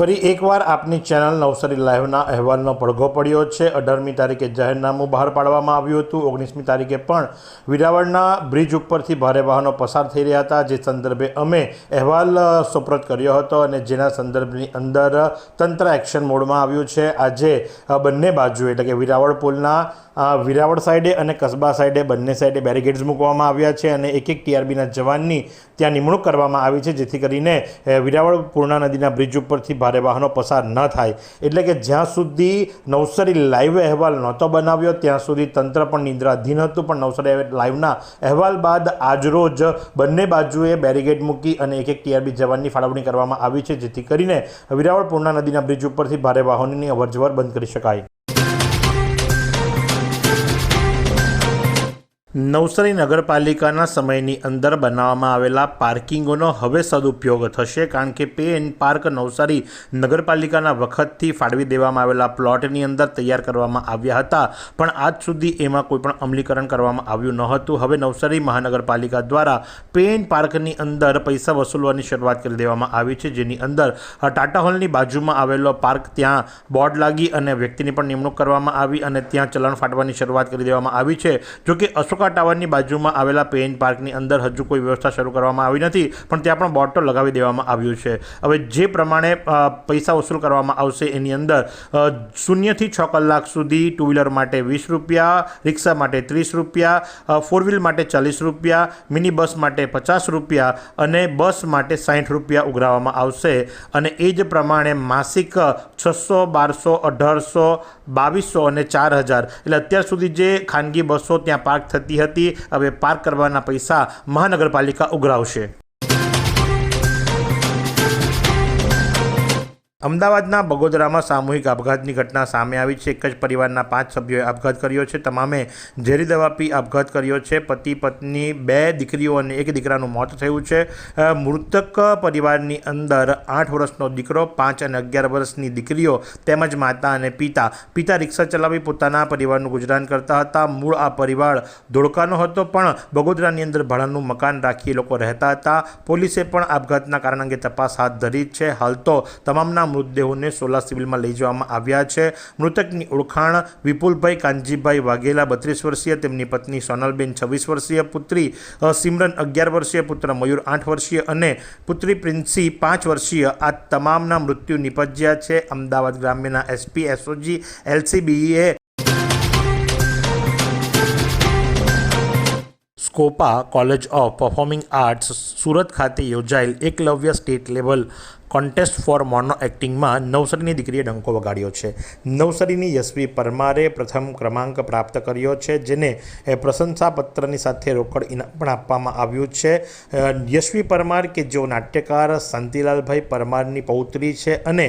ફરી એકવાર આપની ચેનલ નવસારી લાઈવના અહેવાલનો પડઘો પડ્યો છે. અઢારમી તારીખે જાહેરનામું બહાર પાડવામાં આવ્યું હતું. ઓગણીસમી તારીખે પણ વિરાવળના બ્રિજ ઉપરથી ભારે વાહનો પસાર થઈ રહ્યા હતા, જે સંદર્ભે અમે અહેવાલ સુપ્રત કર્યો હતો અને જેના સંદર્ભની અંદર તંત્ર એક્શન મોડમાં આવ્યું છે. આજે બંને બાજુ એટલે કે વિરાવળ પુલના વિરાવળ સાઈડે અને કસબા સાઈડે બંને સાઈડે બેરિકેડ્સ મૂકવામાં આવ્યા છે અને એક એક ટીઆરબીના જવાનની ત્યાં નિમણૂક કરવામાં આવી છે, જેથી કરીને વિરાવળ પૂર્ણા નદીના બ્રિજ ઉપરથી ભારે વાહનો પસાર ન થાય. એટલે કે જ્યાં સુધી નવસારી લાઈવ અહેવાલ નહોતો બનાવ્યો, ત્યાં સુધી તંત્ર પણ નિંદ્રાધીન હતું. પણ નવસારી લાઈવના અહેવાલ બાદ આજરોજ બંને બાજુએ બેરિકેડ મૂકી અને એક એક ટીઆરબી જવાનની ફાળવણી કરવામાં આવી છે, જેથી કરીને વિરાવળ પૂર્ણા નદીના બ્રિજ ઉપરથી ભારે વાહનોની અવરજવર બંધ કરી શકાય. નવસારી નગરપાલિકાના સમયની અંદર બનાવવામાં આવેલા પાર્કિંગોનો હવે સદુપયોગ થશે કારણ કે પે એન્ડ પાર્ક નવસારી નગરપાલિકાના વખતથી ફાળવી દેવામાં આવેલા પ્લોટની અંદર તૈયાર કરવામાં આવ્યા હતા. પણ આજ સુધી એમાં કોઈપણ અમલીકરણ કરવામાં આવ્યું ન હતું. હવે નવસારી મહાનગરપાલિકા દ્વારા પે એન્ડ પાર્કની અંદર પૈસા વસૂલવાની શરૂઆત કરી દેવામાં આવી છે. જેની અંદર ટાટા હોલની બાજુમાં આવેલો પાર્ક ત્યાં બોર્ડ લાગી અને વ્યક્તિની પણ નિમણૂક કરવામાં આવી અને ત્યાં ચલણ ફાટવાની શરૂઆત કરી દેવામાં આવી છે. જોકે અશોકા ટાવરની બાજુમાં આવેલા પેઇન પાર્કની અંદર હજુ કોઈ વ્યવસ્થા શરૂ કરવામાં આવી નથી, પણ ત્યાં પણ બોર્ડ લગાવી દેવામાં આવ્યું છે. હવે જે પ્રમાણે પૈસા વસૂલ કરવામાં આવશે એની અંદર શૂન્યથી છ કલાક સુધી ટુ વ્હીલર માટે વીસ રૂપિયા, રિક્ષા માટે ત્રીસ રૂપિયા ફોર વ્હીલ માટે ચાલીસ રૂપિયા, મિની બસ માટે પચાસ રૂપિયા અને બસ માટે સાઠ રૂપિયા ઉઘરાવવામાં આવશે. અને એ જ પ્રમાણે માસિક છસો, બારસો, અઢારસો, બાવીસો અને ચાર હજાર. એટલે અત્યાર સુધી જે ખાનગી બસો ત્યાં પાર્ક થતી હતી હવે પાર્ક કરવાના પૈસા મહાનગરપાલિકા ઉઘરાવશે. અમદાવાદના બગોદરામાં સામૂહિક આપઘાતની ઘટના સામે આવી છે. એક જ પરિવારના પાંચ સભ્યોએ આપઘાત કર્યો છે. તમામે ઝેરી દવા પી આપઘાત કર્યો છે. પતિ, પત્ની, બે દીકરીઓ અને એક દીકરાનું મોત થયું છે. મૃતક પરિવારની અંદર આઠ વર્ષનો દીકરો, પાંચ અને અગિયાર વર્ષની દીકરીઓ તેમજ માતા અને પિતા. પિતા રિક્ષા ચલાવી પોતાના પરિવારનું ગુજરાન કરતા હતા. મૂળ આ પરિવાર ધોળકાનો હતો, પણ બગોદરાની અંદર ભાડાનું મકાન રાખી લોકો રહેતા હતા. પોલીસે પણ આપઘાતના કારણ અંગે તપાસ હાથ ધરી છે. હાલ તો તમામના મૃતદેહોને સોલા સિવિલમાં લઈ જવામાં આવ્યા છે. મૃતકની ઓળખાણ વિપુલભાઈ કાનજીભાઈ વાઘેલા, બત્રીસ વર્ષીય તેમની પત્ની સોનલબેન, છવ્વીસ વર્ષીય પુત્રી સિમરન, અગિયાર વર્ષીય પુત્ર મયુર, આઠ વર્ષીય અને પુત્રી પ્રિન્સી, પાંચ વર્ષીય. આ તમામના મૃત્યુ નિપજ્યા છે. અમદાવાદ ગ્રામ્યના એસપી, એસઓજી, એલસીબીએ. સ્કોપા college of performing arts Surat ખાતે યોજાયેલ Eklavya state level contest for mono એક્ટિંગમાં નવસારીની દીકરીએ ડંકો વગાડ્યો છે. નવસારીની યશવી પરમારે પ્રથમ ક્રમાંક પ્રાપ્ત કર્યો છે, જેને પ્રશંસાપત્રની સાથે રોકડ ઇનામ પણ આપવામાં આવ્યું છે. યશવી પરમાર કે જેઓ નાટ્યકાર, શાંતિલાલભાઈ પરમારની પૌત્રી છે અને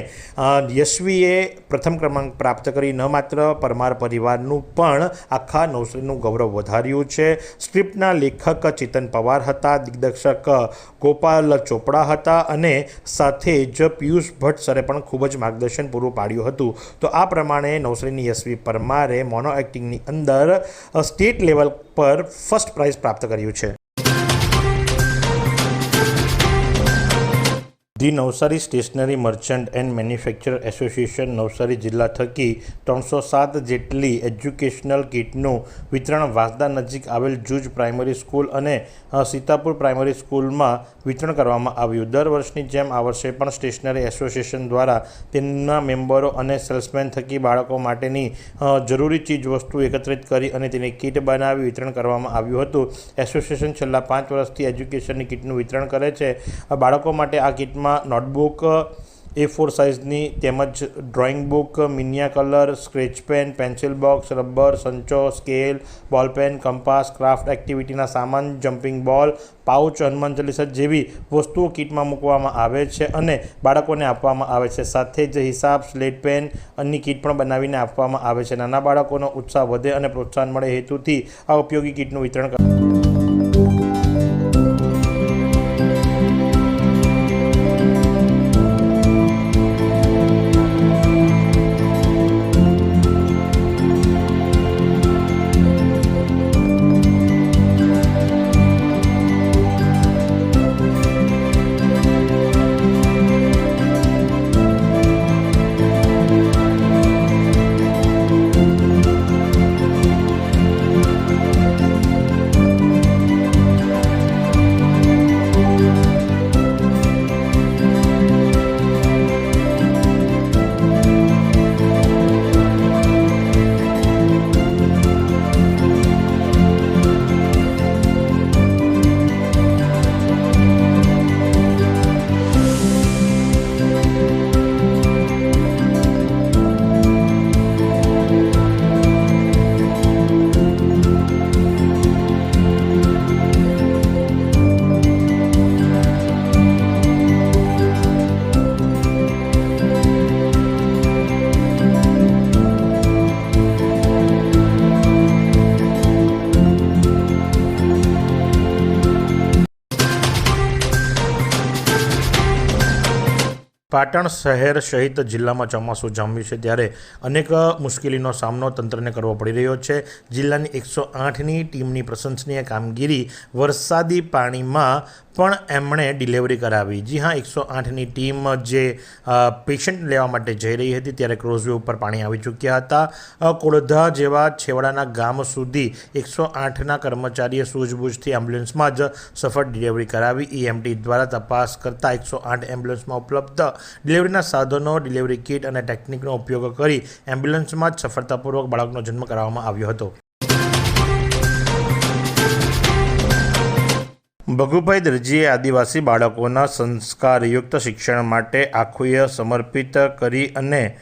યશવીએ પ્રથમ ક્રમાંક પ્રાપ્ત કરી ન માત્ર પરમાર પરિવારનું પણ આખા નવસારીનું ગૌરવ વધાર્યું છે. સ્ક્રિપ્ટના લેખક ચેતન પવાર હતા, દિગ્દર્શક ગોપાલ ચોપડા હતા અને સાથે જ પિયુષ ભટ્ટ સરે પણ ખૂબ જ માર્ગદર્શન પૂરું પાડ્યું હતું. તો આ પ્રમાણે નવસારીની યશવી પરમારે મોનો એક્ટિંગની અંદર સ્ટેટ લેવલ પર ફર્સ્ટ પ્રાઇઝ પ્રાપ્ત કર્યું છે. The Navsari stationery merchant and manufacture association Navsari જિલ્લા થકી ત્રણસો સાત જેટલી એજ્યુકેશનલ કિટનું વિતરણ વાંસદા નજીક આવેલ જૂજ પ્રાઇમરી સ્કૂલ અને સીતાપુર પ્રાઇમરી સ્કૂલમાં વિતરણ કરવામાં આવ્યું. દર વર્ષની જેમ આ વર્ષે પણ સ્ટેશનરી એસોસિએશન દ્વારા તેમના મેમ્બરો અને સેલ્સમેન થકી બાળકો માટેની જરૂરી ચીજ વસ્તુ એકત્રિત કરી અને તેની કીટ બનાવી વિતરણ કરવામાં આવ્યું હતું. એસોસિએશન છેલ્લા પાંચ વર્ષથી એજ્યુકેશનની કીટનું વિતરણ કરે છે. બાળકો માટે આ કીટમાં નોટબુક એ ફોર સાઇઝની તેમજ drawing book મિનિયા colour sketch pen pencil box rubber સંચો scale ball pen compass craft એક્ટિવિટીના સામાન જમ્પિંગ બોલ પાઉચ હનુમાન ચાલીસા જેવી વસ્તુઓ કીટમાં મૂકવામાં આવે છે અને બાળકોને આપવામાં આવે છે. સાથે જ હિસાબ સ્લેટ પેન અન્ય કીટ પણ બનાવીને આપવામાં આવે છે. નાના બાળકોનો ઉત્સાહ વધે અને પ્રોત્સાહન મળે હેતુથી આ ઉપયોગી કીટનું વિતરણ કર- પાટણ શહેર સહિત જિલ્લામાં ચોમાસું જામ્યું છે ત્યારે અનેક મુશ્કેલીનો સામનો તંત્રને કરવો પડી રહ્યો છે. જિલ્લાની એકસો આઠની ટીમની પ્રશંસનીય કામગીરી વરસાદી પાણીમાં પણ એમણે ડિલિવરી કરાવી. જી હા, એકસો આઠની ટીમ જે પેશન્ટ લેવા માટે જઈ રહી હતી ત્યારે ક્રોઝવે ઉપર પાણી આવી ચૂક્યા હતા. કોળધા જેવા છેવાડાના ગામ સુધી એકસો આઠના કર્મચારીએ સૂઝબૂઝથી એમ્બ્યુલન્સમાં જ સફળ ડિલિવરી કરાવી. ઈએમટી દ્વારા તપાસ કરતા એકસો આઠ એમ્બ્યુલન્સમાં ઉપલબ્ધ ડિલિવરીના સાધનો ડિલિવરી કિટ અને ટેકનિકનો ઉપયોગ કરી એમ્બ્યુલન્સમાં જ સફળતાપૂર્વક બાળકનો જન્મ કરાવવામાં આવ્યો હતો. ભગુભાઈ દરજીએ આદિવાસી બાળકોના સંસ્કારયુક્ત શિક્ષણ માટે આખુય સમર્પિત કરી અને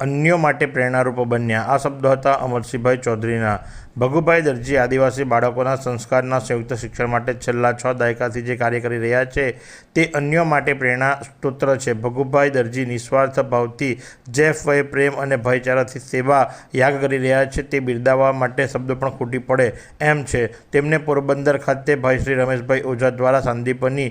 અન્યો માટે પ્રેરણારૂપ બન્યા. આ શબ્દો હતા અમરસિંહભાઈ ચૌધરીના. ભગુભાઈ દરજી આદિવાસી બાળકોના સંસ્કારના સંયુક્ત શિક્ષણ માટે છેલ્લા છ દાયકાથી જે કાર્ય કરી રહ્યા છે, તે અન્યો માટે પ્રેરણા સ્ત્રોત્ર છે. ભગુભાઈ દરજી નિસ્વાર્થ ભાવથી જેફ વય પ્રેમ અને ભાઈચારાથી સેવા યાગ કરી રહ્યા છે. તે બિરદાવવા માટે શબ્દો પણ ખૂટી પડે એમ છે. તેમને પોરબંદર ખાતે ભાઈ શ્રી રમેશભાઈ ઓઝા દ્વારા સાંદીપની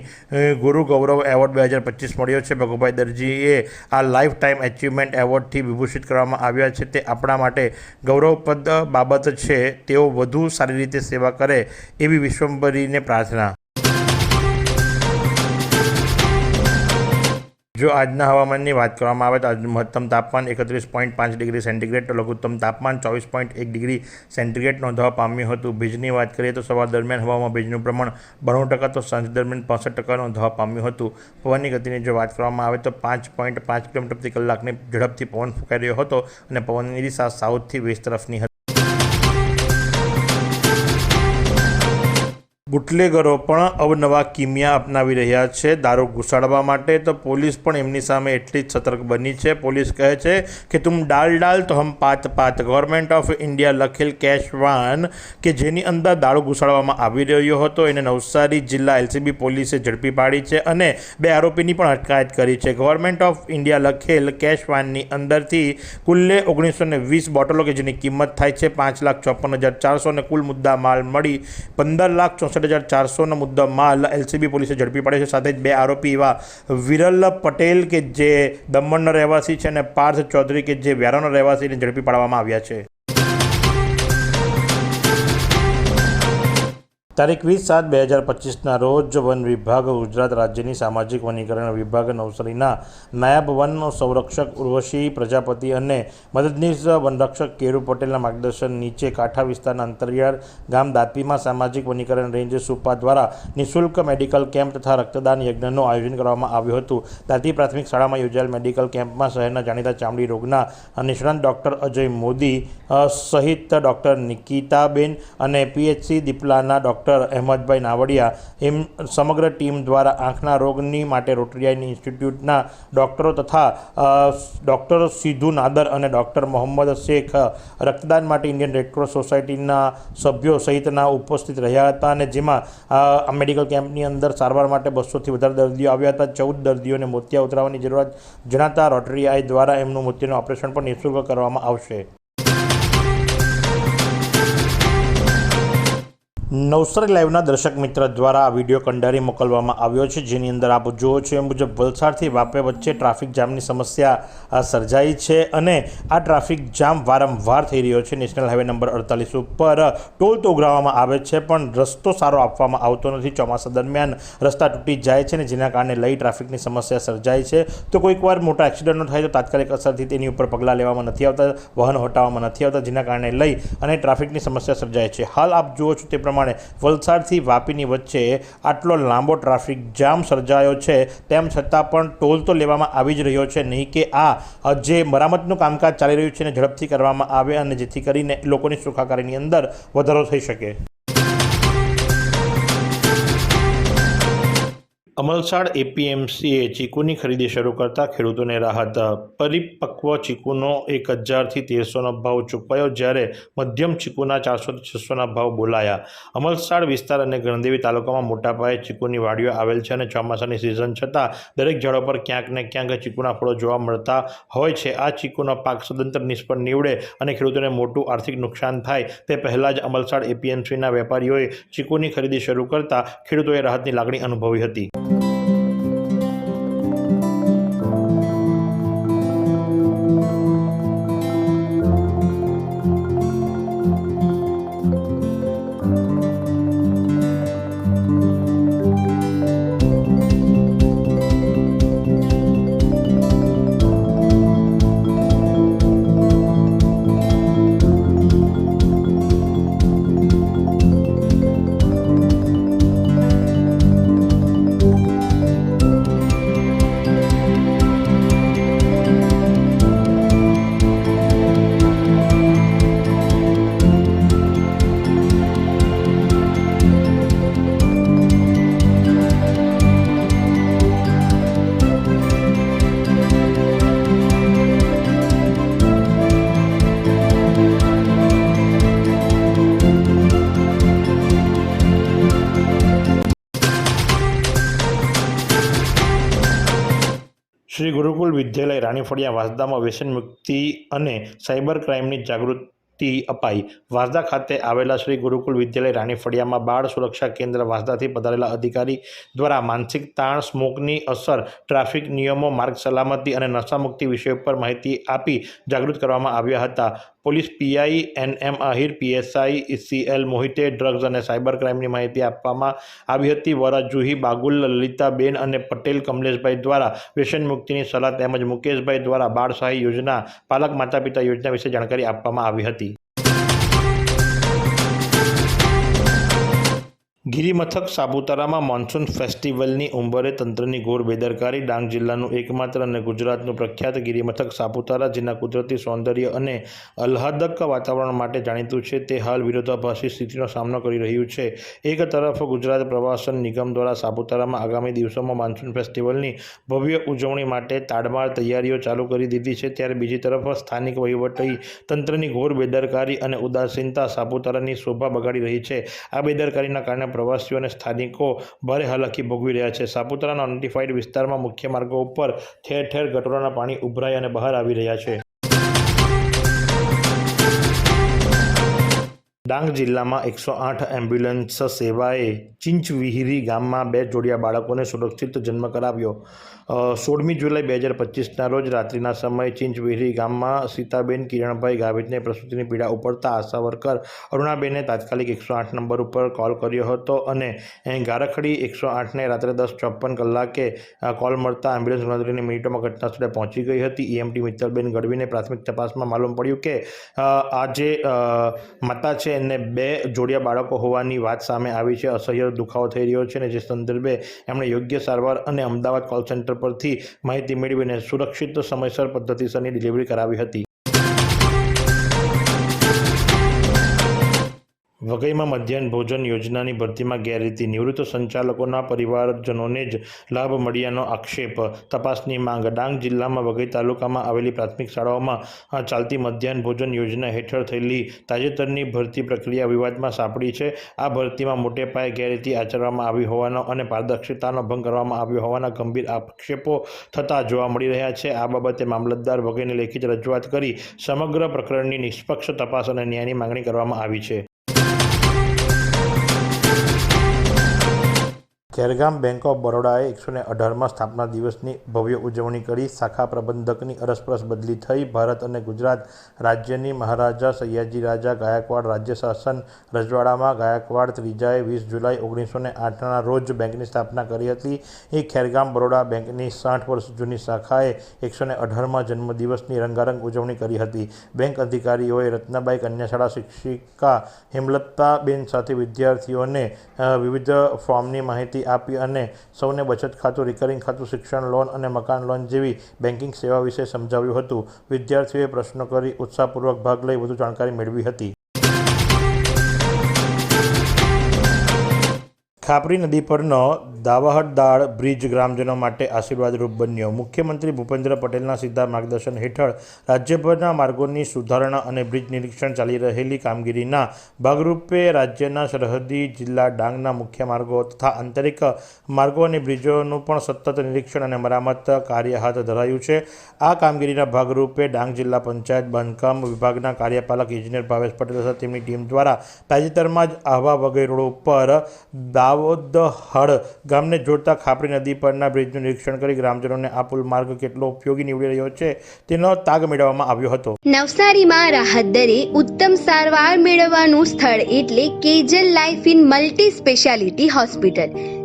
ગુરુ ગૌરવ એવોર્ડ બે હજાર પચીસ મળ્યો છે. ભગુભાઈ દરજીએ આ લાઈફ ટાઈમ એચિવમેન્ટ એવોર્ડથી વિભૂષિત કરવામાં આવ્યા છે. તે આપણા માટે ગૌરવપદ બાબત છે. તેઓ વધુ સારી રીતે સેવા કરે એવી વિશ્વંભરીને પ્રાર્થના. જો આજના હવામાનની વાત કરવામાં આવે તો આજ મહત્તમ તાપમાન એકત્રીસ પોઈન્ટ પાંચ ડિગ્રી સેન્ટીગ્રેડ, તો લઘુત્તમ તાપમાન ચોવીસ પોઈન્ટ એક ડિગ્રી સેન્ટીગ્રેડ નોંધવા પામ્યું હતું. ભેજની વાત કરીએ તો સવાર દરમિયાન હવામાં ભેજનું પ્રમાણ બાણું ટકા તો સાંજ દરમિયાન પાસઠ ટકા નોંધવા પામ્યું હતું. પવનની ગતિની જો વાત કરવામાં આવે તો પાંચ પોઈન્ટ પાંચ કિલોમીટર પ્રતિ કલાકની ઝડપથી પવન ફૂંકાઈ રહ્યો હતો અને પવનની દિશા સાઉથથી વેસ્ટ તરફની હતી. બુટલેગરો પણ અવનવા કિમિયા અપનાવી રહ્યા છે. દારૂ ઘુસાડવા માટે તો પોલીસ પણ એમની સામે એટલી જ સતર્ક બની છે. પોલીસ કહે છે કે તુમ ડાલ ડાલ તો હમ પાત પાત. ગવર્મેન્ટ ઓફ ઇન્ડિયા લખેલ કેશ વાન કે જેની અંદર દારૂ ઘુસાડવામાં આવી રહ્યો હતો, એને નવસારી જિલ્લા એલસીબી પોલીસે ઝડપી પાડી છે અને બે આરોપીની પણ અટકાયત કરી છે. ગવર્મેન્ટ ઓફ ઇન્ડિયા લખેલ કેશ વાનની અંદરથી કુલ્લે ઓગણીસો ને વીસ બોટલો કે જેની કિંમત થાય છે પાંચ લાખ ચોપન હજાર ચારસો અને કુલ મુદ્દા માલ મળી પંદર લાખ ચોસઠ હજાર ચારસોનો મુદ્દા માલ એલસીબી પોલીસે ઝડપી પાડ્યો છે. સાથે જ બે આરોપી એવા વિરલ પટેલ કે જે દમણના રહેવાસી છે અને પાર્થ ચૌધરી કે જે વ્યારાના રહેવાસીને ઝડપી પાડવામાં આવ્યા છે. તારીખ વીસ સાત બે હજાર પચીસના રોજ વન વિભાગ ગુજરાત રાજ્યની સામાજિક વનીકરણ વિભાગ નવસારીના નાયબ વન સંરક્ષક ઉર્વશી પ્રજાપતિ અને મદદનીશ વનરક્ષક કેરુ પટેલના માર્ગદર્શન નીચે કાંઠા વિસ્તારના અંતરિયાળ ગામ દાપીમાં સામાજિક વનીકરણ રેન્જ સુપા દ્વારા નિઃશુલ્ક મેડિકલ કેમ્પ તથા રક્તદાન યજ્ઞનું આયોજન કરવામાં આવ્યું હતું. દાતી પ્રાથમિક શાળામાં યોજાયેલ મેડિકલ કેમ્પમાં શહેરના જાણીતા ચામડી રોગના નિષ્ણાંત ડૉક્ટર અજય મોદી સહિત ડૉક્ટર નિકિતાબેન અને પીએચસી દીપલાના ડૉક્ટર અહેમદભાઈ નાવડિયા એમ સમગ્ર ટીમ દ્વારા આંખના રોગની માટે રોટરિયાની ઇન્સ્ટિટ્યૂટના ડૉક્ટરો તથા ડૉક્ટર સિદ્ધુ નાદર અને ડૉક્ટર મોહમ્મદ શેખ રક્તદાન માટે ઇન્ડિયન રેડક્રોસ સોસાયટીના સભ્યો સહિતના ઉપસ્થિત રહ્યા હતા અને જેમાં આ મેડિકલ કેમ્પની અંદર સારવાર માટે બસોથી વધારે દર્દીઓ આવ્યા હતા. ચૌદ દર્દીઓને મોતિયા ઉતરાવવાની જરૂરત જણાતા રોટરી આઈ દ્વારા એમનું મોતિયાનું ઓપરેશન પણ નિઃશુલ્ક કરવામાં આવશે. નવસારી લાઈવના દર્શક મિત્ર દ્વારા આ વીડિયો કંડારી મોકલવામાં આવ્યો છે, જેની અંદર આપ જુઓ છો, એ મુજબ વલસાડથી વાપે વચ્ચે ટ્રાફિક જામની સમસ્યા સર્જાઈ છે અને આ ટ્રાફિક જામ વારંવાર થઈ રહ્યો છે. નેશનલ હાઈવે નંબર અડતાલીસ ઉપર ટોલ તો ઉઘરાવવામાં આવે છે, પણ રસ્તો સારો આપવામાં આવતો નથી. ચોમાસા દરમિયાન રસ્તા તૂટી જાય છે ને જેના કારણે લઈ ટ્રાફિકની સમસ્યા સર્જાય છે. તો કોઈકવાર મોટા એક્સિડન્ટો થાય તો તાત્કાલિક અસરથી તેની ઉપર પગલાં લેવામાં નથી આવતા, વહન હટાવવામાં નથી આવતા, જેના કારણે લઈ અને ટ્રાફિકની સમસ્યા સર્જાય છે. હાલ આપ જુઓ છો તે પ્રમાણે વલસાડથી વાપીની વચ્ચે આટલો લાંબો ટ્રાફિક જામ સર્જાયો છે. તેમ છતાં પણ ટોલ તો લેવામાં આવી જ રહ્યો છે નહીં કે આ. જે મરામતનું કામકાજ ચાલી રહ્યું છે એને ઝડપથી કરવામાં આવે અને જેથી કરીને લોકોની સુખાકારીની અંદર વધારો થઈ શકે. અમલસાડ એપીએમસીએ ચીકુની ખરીદી શરૂ કરતા ખેડૂતોને રાહત પરિપક્વ ચીકુનો એક હજારથી તેરસોનો ભાવ ચૂકવાયો જ્યારે મધ્યમ ચીકુના ચારસોથી છસોના ભાવ બોલાયા. અમલસાડ વિસ્તાર અને ગણદેવી તાલુકામાં મોટા પાયે ચીકુની વાડીઓ આવેલ છે અને ચોમાસાની સિઝન છતાં દરેક ઝાડો પર ક્યાંક ને ક્યાંક ચીકુના ફળો જોવા મળતા હોય છે. આ ચીકુનો પાક સ્વતંત્ર, નિષ્ફળ નીવડે અને ખેડૂતોને મોટું આર્થિક નુકસાન થાય તે પહેલાં જ અમલસાડ એપીએમસીના વેપારીઓએ ચીકુની ખરીદી શરૂ કરતા ખેડૂતોએ રાહતની લાગણી અનુભવી હતી. Thank you. શ્રી ગુરુકુલ વિદ્યાલય રાણીફળિયા વાસદામાં વ્યસન મુક્તિ અને સાયબર ક્રાઇમની જાગૃતિ અપાઈ. વાસદા ખાતે આવેલા શ્રી ગુરુકુલ વિદ્યાલય રાણીફળિયામાં બાળ સુરક્ષા કેન્દ્ર વાસદાથી પધારેલા અધિકારી દ્વારા માનસિક તાણ, સ્મોકની અસર, ટ્રાફિક નિયમો, માર્ગ સલામતી અને નશામુક્તિ વિષય પર માહિતી આપી જાગૃત કરવામાં આવ્યા હતા. Police PI N M Ahir, PSI CL Mohite drugs અને સાયબર ક્રાઇમની માહિતી આપવામાં આવી હતી. વરા જુહી બાગુલ, લલિતાબેન અને પટેલ કમલેશભાઈ દ્વારા વ્યસન મુક્તિની સલાહ તેમજ મુકેશભાઈ દ્વારા બાળ સહાય યોજના, પાલક માતા પિતા યોજના વિશે જાણકારી આપવામાં આવી હતી. ગિરિમથક સાપુતારામાં મોન્સૂન ફેસ્ટિવલની ઉંબરે તંત્રની ઘોર બેદરકારી, ડાંગ જિલ્લાનું એકમાત્ર અને ગુજરાતનું પ્રખ્યાત ગિરિમથક સાપુતારા, જેના કુદરતી સૌંદર્ય અને અલ્હાદક વાતાવરણ માટે જાણીતું છે, તે હાલ વિરોધાભાસી સ્થિતિનો સામનો કરી રહ્યું છે. એક તરફ ગુજરાત પ્રવાસન નિગમ દ્વારા સાપુતારામાં આગામી દિવસોમાં મોન્સૂન ફેસ્ટિવલની ભવ્ય ઉજવણી માટે તાડમાર તૈયારીઓ ચાલુ કરી દીધી છે, ત્યારે બીજી તરફ સ્થાનિક વહીવટી તંત્રની ઘોર બેદરકારી અને ઉદાસીનતા સાપુતારાની શોભા બગાડી રહી છે. આ બેદરકારીના કારણે પ્રવાસીઓ અને સ્થાનિકો ભારે હાલાકી ભોગવી રહ્યા છે. સાપુતારાના નોટિફાઈડ વિસ્તારમાં મુખ્ય માર્ગો ઉપર ઠેર ઠેર ગટરોના પાણી ઉભરાઈ અને બહાર આવી રહ્યા છે. ડાંગ જિલ્લામાં એકસો આઠ એમ્બ્યુલન્સ સેવાએ ચિંચવિહિરી ગામમાં બે જોડિયા બાળકોને સુરક્ષિત જન્મ કરાવ્યો. સોળમી જુલાઈ બે હજાર પચીસના રોજ રાત્રિના સમયે ચિંચવિહિરી ગામમાં સીતાબેન કિરણભાઈ ગાવિતને પ્રસૂતિની પીડા ઉપડતા આશા વર્કર અરુણાબેને તાત્કાલિક એકસો આઠ નંબર ઉપર કોલ કર્યો હતો અને ગારખડી એકસો આઠને રાત્રે દસ ચોપન કલાકે કોલ મળતા એમ્બ્યુલન્સ ગણતરીની મિનિટોમાં ઘટના સ્થળે પહોંચી ગઈ હતી. ઈએમટી મિત્તલબેન ગઢવીને પ્રાથમિક તપાસમાં માલુમ પડ્યું કે આ જે માતા છે એમને બે જોડિયા બાળકો હોવાની વાત સામે આવી છે. અસહ્ય દુખાવો થઈ રહ્યો છે અને જે સંદર્ભે એમણે યોગ્ય સારવાર અને અમદાવાદ કોલ સેન્ટર પરથી માહિતી મેળવીને સુરક્ષિત સમયસર પદ્ધતિસરની ડિલિવરી કરાવી હતી. વઘઈમાં મધ્યાહન ભોજન યોજનાની ભરતીમાં ગેરરીતિ. નિવૃત્ત સંચાલકોના પરિવારજનોને જ લાભ મળ્યાનો આક્ષેપ. તપાસની માંગ. ડાંગ જિલ્લામાં વઘઈ તાલુકામાં આવેલી પ્રાથમિક શાળાઓમાં ચાલતી મધ્યાહન ભોજન યોજના હેઠળ થયેલી તાજેતરની ભરતી પ્રક્રિયા વિવાદમાં સાંપડી છે. આ ભરતીમાં મોટે પાયે ગેરરીતિ આચરવામાં આવી હોવાનો અને પારદર્શિતાનો ભંગ કરવામાં આવ્યો હોવાના ગંભીર આક્ષેપો થતા જોવા મળી રહ્યા છે. આ બાબતે મામલતદાર વગેરેને લેખિત રજૂઆત કરી સમગ્ર પ્રકરણની નિષ્પક્ષ તપાસ અને ન્યાયની માંગણી કરવામાં આવી છે. ખેરગામ બેંક ઓફ બરોડાએ એકસો ને અઢારમાં સ્થાપના દિવસની ભવ્ય ઉજવણી કરી. શાખા પ્રબંધકની અરસપરસ બદલી થઈ. ભારત અને ગુજરાત રાજ્યની મહારાજા સયાજી રાજા, ગાયકવાડ રાજ્ય શાસન રજવાડામાં ગાયકવાડ ત્રીજાએ વીસ જુલાઈ ઓગણીસો ને આઠના રોજ બેંકની સ્થાપના કરી હતી. એ ખેરગામ બરોડા બેંકની સાઠ વર્ષ જૂની શાખાએ એકસો ને અઢારમાં જન્મદિવસની રંગારંગ ઉજવણી કરી હતી. બેંક અધિકારીઓએ રત્નાબાઈ કન્યાશાળા શિક્ષિકા હેમલતાબેન સાથે વિદ્યાર્થીઓને વિવિધ ફોર્મની માહિતી આપી અને સૌને બચત ખાતું રિકરિંગ ખાતું, શિક્ષણ લોન અને મકાન લોન જેવી બેન્કિંગ સેવા વિશે સમજાવ્યું હતું. વિદ્યાર્થીઓએ પ્રશ્નો કરી ઉત્સાહપૂર્વક ભાગ લઈ વધુ જાણકારી મેળવી હતી. ખાપરી નદી પરનો દાવાહટદાળ બ્રિજ ગ્રામજનો માટે આશીર્વાદરૂપ બન્યો. મુખ્યમંત્રી ભૂપેન્દ્ર પટેલના સીધા માર્ગદર્શન હેઠળ રાજ્યભરના માર્ગોની સુધારણા અને બ્રિજ નિરીક્ષણ ચાલી રહેલી કામગીરીના ભાગરૂપે રાજ્યના સરહદી જિલ્લા ડાંગના મુખ્ય માર્ગો તથા આંતરિક માર્ગો અને બ્રિજોનું પણ સતત નિરીક્ષણ અને મરામત કાર્ય હાથ ધરાયું છે. આ કામગીરીના ભાગરૂપે ડાંગ જિલ્લા પંચાયત બાંધકામ વિભાગના કાર્યપાલક ઇજનેર ભાવેશ પટેલ તથા તેમની ટીમ દ્વારા તાજેતરમાં જ આહવા વગેરે રોડ ઉપર દાવોદહડ ગામને જોડતા ખાપરી નદી પરના બ્રિજનું નિરીક્ષણ કરી ગ્રામજનોને આ પુલ માર્ગ કેટલો ઉપયોગી નીવડી રહ્યો છે તેનો તાગ મેળવવામાં આવ્યો હતો. નવસારીમાં રાહત દરે ઉત્તમ સારવાર મેળવવાનું સ્થળ એટલે Kejal life in multi speciality hospital.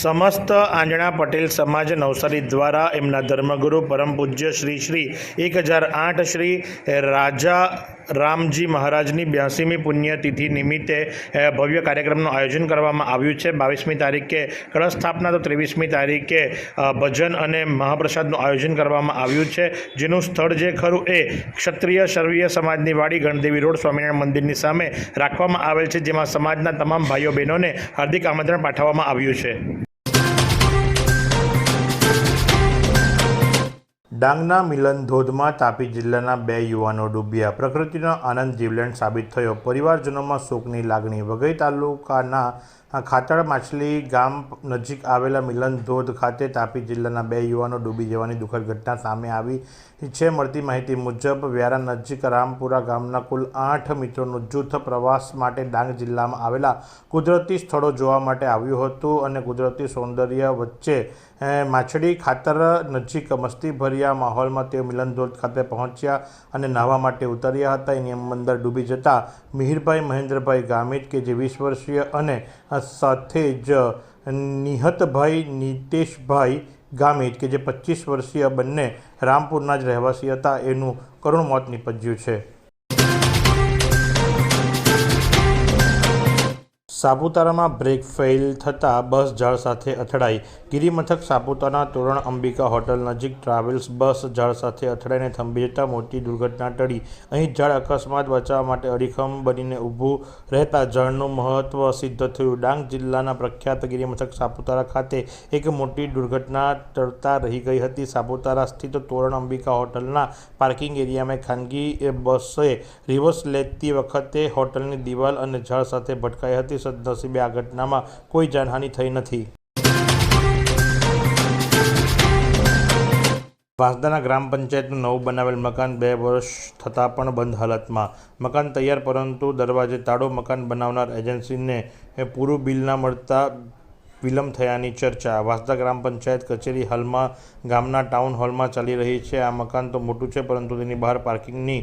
સમસ્ત આંજણા પટેલ સમાજ નવસારી દ્વારા એમના ધર્મગુરુ પરમ પૂજ્ય શ્રી શ્રી એક હજાર આઠ શ્રી રાજા રામજી મહારાજની બ્યાસીમી પુણ્યતિથિ નિમિત્તે ભવ્ય કાર્યક્રમનું આયોજન કરવામાં આવ્યું છે. બાવીસમી તારીખે કળશ સ્થાપના, તો ત્રેવીસમી તારીખે ભજન અને મહાપ્રસાદનું આયોજન કરવામાં આવ્યું છે. જેનું સ્થળ જે ખરું એ ક્ષત્રિય સર્વીય સમાજની વાડી ગણદેવી રોડ સ્વામિનારાયણ મંદિરની સામે રાખવામાં આવેલ છે, જેમાં સમાજના તમામ ભાઈઓ બહેનોને હાર્દિક આમંત્રણ પાઠવવામાં આવ્યું છે. ડાંગના મિલન ધોધમાં તાપી જિલ્લાના બે યુવાનો ડૂબ્યા. પ્રકૃતિનો આનંદ જીવલેણ સાબિત થયો. પરિવારજનોમાં શોકની લાગણી વઘઈ તાલુકાના ખાતળ માછલી ગામ નજીક આવેલા મિલન ધોધ ખાતે તાપી જિલ્લાના બે યુવાનો ડૂબી જવાની દુઃખદ ઘટના સામે આવી છે. મળતી માહિતી મુજબ, વ્યારા નજીક રામપુરા ગામના કુલ આઠ મિત્રોનું જૂથ પ્રવાસ માટે ડાંગ જિલ્લામાં આવેલા કુદરતી સ્થળો જોવા માટે આવ્યું હતું અને કુદરતી સૌંદર્ય વચ્ચે માછડી ખાતર નજીક મસ્તીભર્યા માહોલમાં તેઓ મિલન ધોધ ખાતે પહોંચ્યા અને નાહવા માટે ઉતર્યા હતા. એની અંદર ડૂબી જતા મિહિરભાઈ મહેન્દ્રભાઈ ગામિત, કે જે વીસ વર્ષીય અને સાથે જ નિહતભાઈ નિતેશભાઈ ગામિત કે જે પચીસ વર્ષીય બંને રામપુરના જ રહેવાસી હતા, એનું કરુણ મોત નિપજ્યું છે. સાપુતારામાં બ્રેક ફેઇલ થતાં બસ ઝાડ સાથે અથડાઈ. ગિરિમથક સાપુતારા તોરણ અંબિકા હોટલ નજીક ટ્રાવેલ્સ બસ ઝાડ સાથે અથડાઈને થંભી જતાં મોટી દુર્ઘટના ટળી. અહીં ઝાડ અકસ્માત બચાવવા માટે અડીખમ બનીને ઊભું રહેતા ઝાડનું મહત્ત્વ સિદ્ધ થયું. ડાંગ જિલ્લાના પ્રખ્યાત ગિરિમથક સાપુતારા ખાતે એક મોટી દુર્ઘટના ટળતા રહી ગઈ હતી. સાપુતારા સ્થિત તોરણ અંબિકા હોટલના પાર્કિંગ એરિયામાં ખાનગી બસે રિવર્સ લેતી વખતે હોટલની દિવાલ અને ઝાડ સાથે ભટકાઈ હતી. સદનસીબે આ ઘટનામાં કોઈ જાનહાનિ થઈ નથી. વાંસદાના ગ્રામ પંચાયતનું નવું બનાવેલ મકાન બે વર્ષ થતાં પણ બંધ હાલતમાં. મકાન તૈયાર પરંતુ દરવાજે તાળો મકાન બનાવનાર એજન્સીને પૂરું બિલ ના મળતા વિલંબ થયાની ચર્ચા. વાંસદા ગ્રામ પંચાયત કચેરી હાલમાં ગામના ટાઉન હોલમાં ચાલી રહી છે. આ મકાન તો મોટું છે, પરંતુ તેની બહાર પાર્કિંગની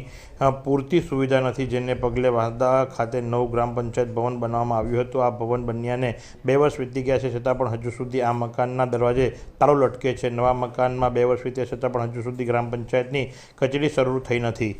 પૂરતી સુવિધા નથી, જેને પગલે વાંસદા ખાતે નવું ગ્રામ પંચાયત ભવન બનાવવામાં આવ્યું હતું. આ ભવન બન્યાને બે વર્ષ વીતી ગયા છે, છતાં પણ હજુ સુધી આ મકાનના દરવાજે તાળો લટકે છે. નવા મકાનમાં બે વર્ષ વીત્યા, છતાં પણ હજુ સુધી ગ્રામ પંચાયતની કચેરી શરૂ થઈ નથી.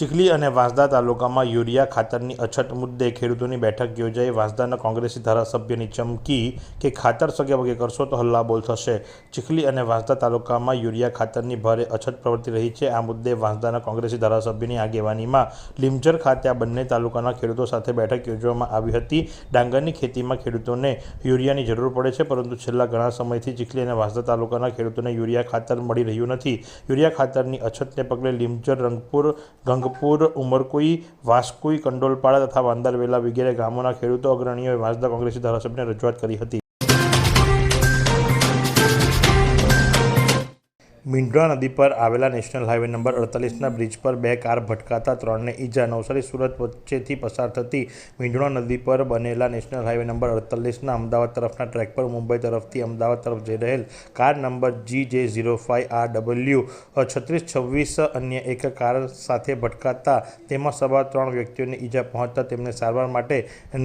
ચીખલી અને વાંસદા તાલુકામાં યુરિયા ખાતરની અછત મુદ્દે ખેડૂતોની બેઠક યોજાઈ. વાંસદાના કોંગ્રેસી ધારાસભ્યની ચમકી કે ખાતર સગે વગે કરશો તો હલ્લાબોલ થશે. ચીખલી અને વાંસદા તાલુકામાં યુરિયા ખાતરની ભારે અછત પ્રવર્તી રહી છે. આ મુદ્દે વાંસદાના કોંગ્રેસી ધારાસભ્યની આગેવાનીમાં લીમજર ખાતે આ બંને તાલુકાના ખેડૂતો સાથે બેઠક યોજવામાં આવી હતી. ડાંગરની ખેતીમાં ખેડૂતોને યુરિયાની જરૂર પડે છે, પરંતુ છેલ્લા ઘણા સમયથી ચીખલી અને વાંસદા તાલુકાના ખેડૂતોને યુરિયા ખાતર મળી રહ્યું નથી. યુરિયા ખાતરની અછતને પગલે લીમજર રંગપુર ગંગપુર ઉમરકુઈ, વાસ્કુઈ, કંડોલપાડા તથા વાંદરવેલા વગેરે ગામોના ખેડૂતો અગ્રણીઓએ વાંસદા કોંગ્રેસી ધારાસભ્યને રજૂઆત કરી હતી. મીંઢરા નદી પર આવેલા નેશનલ હાઈવે નંબર અડતાલીસના બ્રિજ પર બે કાર ભટકાતા ત્રણને ઈજા, નવસારી, સુરત વચ્ચેથી પસાર થતી મીંઢરા નદી પર બનેલા નેશનલ હાઈવે નંબર અડતાલીસના અમદાવાદ તરફના ટ્રેક પર મુંબઈ તરફથી અમદાવાદ તરફ જઈ રહેલ કાર નંબર જી જે ઝીરો ફાઇવ આર ડબલ્યુ છત્રીસ, છવ્વીસ અન્ય એક કાર સાથે ભટકાતા તેમાં સવાર ત્રણ વ્યક્તિઓને ઈજા પહોંચતા તેમને સારવાર માટે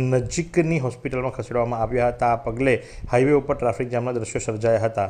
નજીકની હોસ્પિટલમાં ખસેડવામાં આવ્યા હતા. આ પગલે હાઈવે ઉપર ટ્રાફિક જામના દ્રશ્યો સર્જાયા હતા.